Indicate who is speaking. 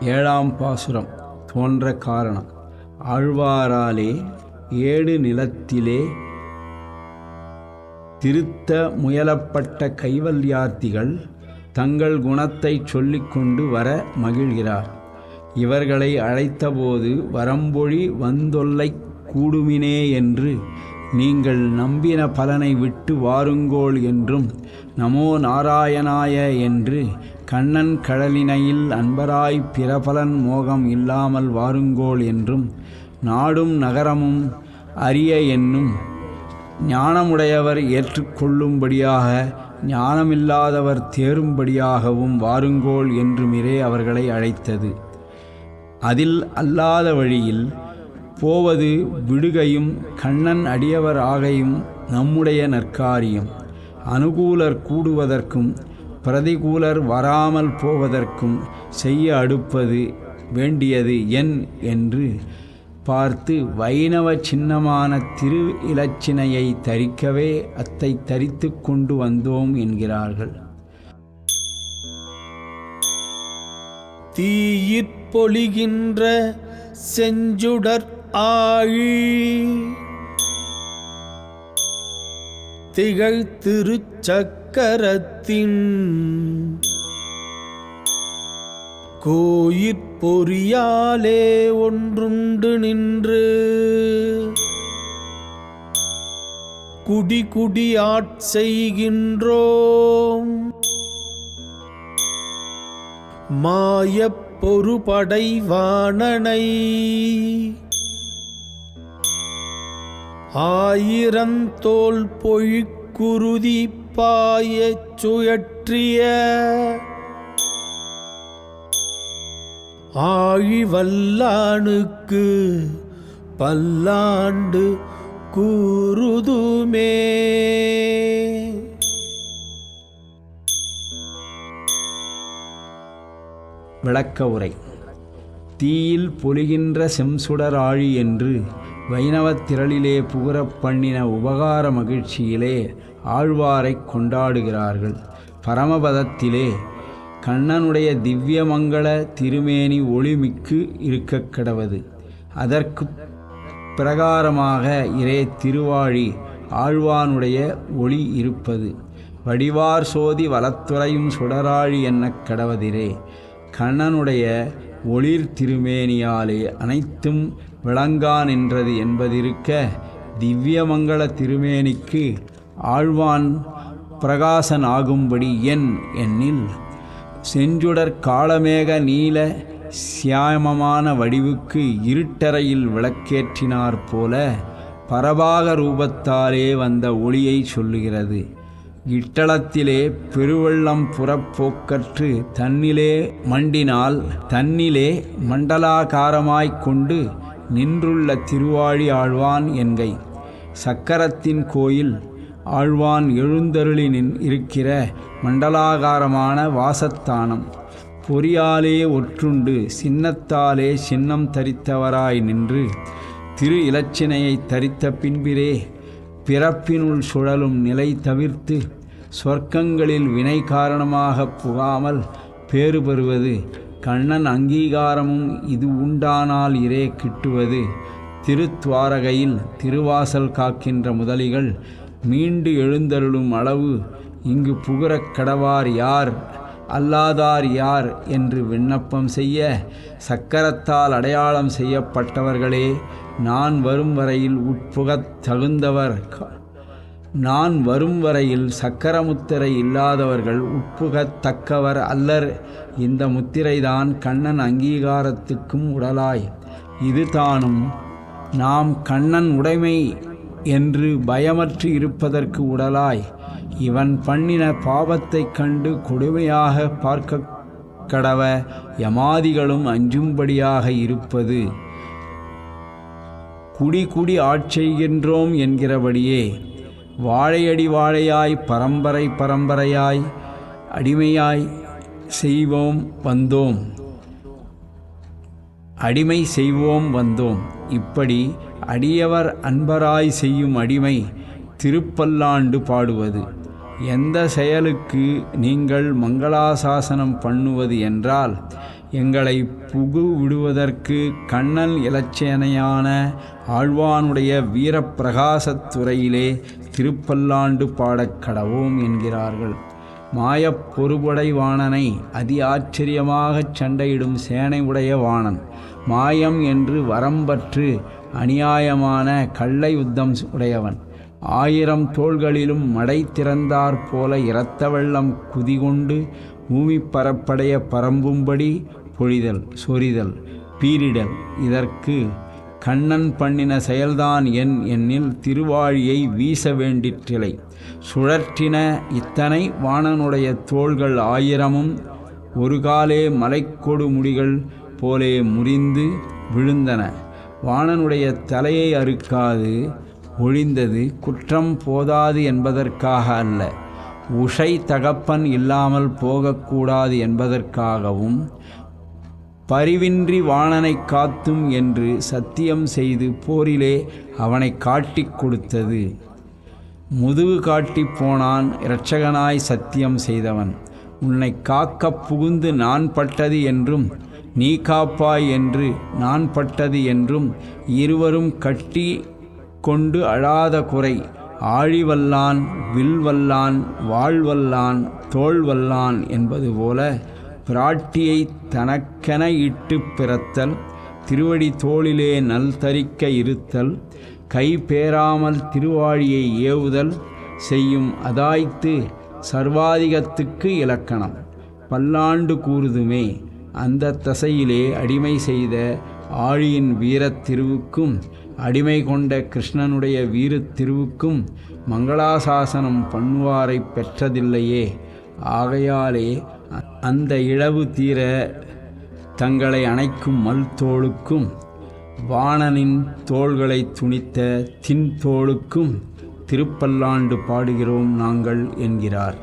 Speaker 1: ஏழாம் பாசுரம் தோன்ற காரணம். ஆழ்வாராலே ஏடு நிலத்திலே திருத்த முயலப்பட்ட கைவல்யார்த்திகள் தங்கள் குணத்தை சொல்லிக்கொண்டு வர மகிழ்கிறார். இவர்களை அழைத்தபோது வரம்பொழி வந்தொல்லை கூடுமினே என்று நீங்கள் நம்பின பலனை விட்டு வாருங்கோள் என்றும் நமோ நாராயணாய என்று கண்ணன் கடலினையில் அன்பராய் பிறபலன் மோகம் இல்லாமல் வாருங்கோள் என்றும் நாடும் நகரமும் அரிய என்னும் ஞானமுடையவர் ஏற்றுக்கொள்ளும்படியாக ஞானமில்லாதவர் தேரும்படியாகவும் வாருங்கோள் என்றுமிரே அவர்களை அழைத்தது. அதில் அல்லாத வழியில் போவது விடுகையும் கண்ணன் அடியவர் ஆகையும் நம்முடைய நற்காரியம். அனுகூலர் கூடுவதற்கும் பிரதிகூலர் வராமல் போவதற்கும் செய்ய அடுப்பது வேண்டியது என் என்று பார்த்து வைணவ சின்னமான திரு இலச்சினையை தரிக்கவே அத்தை தரித்து கொண்டு வந்தோம் என்கிறார்கள்.
Speaker 2: தீயிற்பொழிகின்ற செஞ்சுடர் ஆழி திகழ் திருச்சக்கரத்தின் கோயிற்பொறியாலே ஒன்றுண்டு நின்று குடி குடி ஆட்செய்கின்றோம் மாயப் பொறுபடை வாணனை ஆயிரந்தோல் பொழிக்குருதி பாயச் சுயற்றிய ஆழிவல்லானுக்கு பல்லாண்டு கூறுதுமே.
Speaker 1: விளக்க உரை. தீயில் பொழிகின்ற செம்சுடர் ஆழி என்று வைணவத் திரளிலே புகுரப் பண்ணின உபகார மகிழ்ச்சியிலே ஆழ்வாரைக் கொண்டாடுகிறார்கள். பரமபதத்திலே கண்ணனுடைய திவ்யமங்கள திருமேனி ஒளிமிக்கு இருக்கக் கடவது. அதற்கு பிரகாரமாக இரே திருவாழி ஆழ்வானுடைய ஒளி இருப்பது. வடிவார் சோதி வலத்துறையும் சுடராழி என்ன கடவதிரே. கண்ணனுடைய ஒளிர் திருமேனியாலே அனைத்தும் விளங்கா நின்றது என்பதிருக்க திவ்யமங்கள திருமேனிக்கு ஆழ்வான் பிரகாசன் ஆகும்படி என் எண்ணில் செஞ்சுடர் காலமேக நீல சியாமமான வடிவுக்கு இருட்டறையில் விளக்கேற்றினார் போல பரபாக ரூபத்தாலே வந்த ஒளியை சொல்லுகிறது. இட்டளத்திலே பெருவெள்ளம் புறப்போக்கற்று தன்னிலே மண்டினால் தன்னிலே மண்டலாகாரமாய்க் கொண்டு நின்றுள்ள திருவாழி ஆழ்வான் என்கை. சக்கரத்தின் கோயில் ஆழ்வான் எழுந்தருளி நின் இருக்கிற மண்டலாகாரமான வாசத்தானம் பொறியாலே ஒற்றுண்டு சின்னத்தாலே சின்னம் தரித்தவராய் நின்று திரு இலச்சினையை தரித்த பின்பிரே பிறப்பினுள் சுழலும் நிலை தவிர்த்து சொர்க்கங்களில் வினை காரணமாக புகாமல் பேறு பெறுவது கண்ணன் அங்கீகாரமும் இது உண்டானால் இரே கிட்டுவது. திருத்துவாரகையில் திருவாசல் காக்கின்ற முதலிகள் மீண்டு எழுந்தருளும் அளவு இங்கு புகுறக் கடவார் யார் அல்லாதார் யார் என்று விண்ணப்பம் செய்ய சக்கரத்தால் அடையாளம் செய்யப்பட்டவர்களே நான் வரும் வரையில் உட்புகத் தகுந்தவர். க- நான் வரும் வரையில் சக்கர முத்திரை இல்லாதவர்கள் உட்புகத் தக்கவர் அல்லர். இந்த முத்திரைதான் கண்ணன் அங்கீகாரத்துக்கும் உடலாய். இது தானும் நாம் கண்ணன் உடைமை என்று பயமற்று இருப்பதற்கு உடலாய். இவன் பண்ணின பாவத்தைக் கண்டு கொடுமையாக பார்க்க கடவ யமாதிகளும் அஞ்சும்படியாக இருப்பது. குடி குடி ஆட்செய்கின்றோம் என்கிறபடியே வாழையடி வாழையாய் பரம்பரை பரம்பரையாய் அடிமையாய் செய்வோம் வந்தோம். அடிமை செய்வோம் வந்தோம். இப்படி அடியவர் அன்பராய் செய்யும் அடிமை திருப்பல்லாண்டு பாடுவது. எந்த செயலுக்கு நீங்கள் மங்களாசாசனம் பண்ணுவது என்றால் எங்களை புகு விடுவதற்கு கண்ணன் இலச்சேனையான ஆழ்வானுடைய வீரப்பிரகாசத்துறையிலே திருப்பல்லாண்டு பாடக் கடவோம் என்கிறார்கள். மாயப் பொறுபடை வாணனை அதி ஆச்சரியமாகச் சண்டையிடும் சேனை உடைய வாணன். மாயம் என்று வரம்பற்று அநியாயமான கள்ளை யுத்தம் உடையவன். ஆயிரம் தோள்களிலும் மடை திறந்தாற் போல இரத்த வெள்ளம் குதிகொண்டு பூமி பரப்படைய பரம்பும்படி பொழிதல் சொரிதல் பீரிடல். இதற்கு கண்ணன் பண்ணின செயல்தான் என் என்னில் திருவாழியை வீச வேண்டிற்றிலை. சுழற்றின இத்தனை வாணனுடைய தோள்கள் ஆயிரமும் ஒரு காலே மலைக்கொடு முடிகள் போலே முறிந்து விழுந்தன. வாணனுடைய தலையை அறுக்காது ஒழிந்தது குற்றம் போதாது என்பதற்காக அல்ல. உஷை தகப்பன் இல்லாமல் போகக்கூடாது என்பதற்காகவும் பரிவின்றி வாணனை காத்தும் என்று சத்தியம் செய்து போரிலே அவனை காட்டிக் கொடுத்தது. முதுகு காட்டிப் போனான் இரட்சகனாய் சத்தியம் செய்தவன். உன்னை காக்கப் புகுந்து நான் பட்டது என்றும் நீ காப்பாய் என்று நான் பட்டது என்றும் இருவரும் கட்டி கொண்டு அழாத குறை ஆழிவல்லான் வில்வல்லான் வாழ்வல்லான் தோல்வல்லான் என்பது போல பிராட்டியை தனக்கென இட்டு பிறத்தல் திருவடி தோளிலே நல் தரிக்க இருத்தல் கை பேராமல் திருவாழியை ஏவுதல் செய்யும் அதாய்த்து சர்வாதிகத்துக்கு இலக்கணம். பல்லாண்டு கூறுதுமே அந்த தசையிலே அடிமை செய்த ஆழியின் வீரத் திருவுக்கும் அடிமை கொண்ட கிருஷ்ணனுடைய வீரத் திருவுக்கும் மங்களாசாசனம் பண்ணுவாரை பெற்றதில்லையே. ஆகையாலே அந்த இழவு தீர தங்களை அணைக்கும் மல் தோளுக்கும் வாணனின் தோள்களை துணித்த தின் தோளுக்கும் திருப்பல்லாண்டு பாடுகிறோம் நாங்கள் என்கிறார்.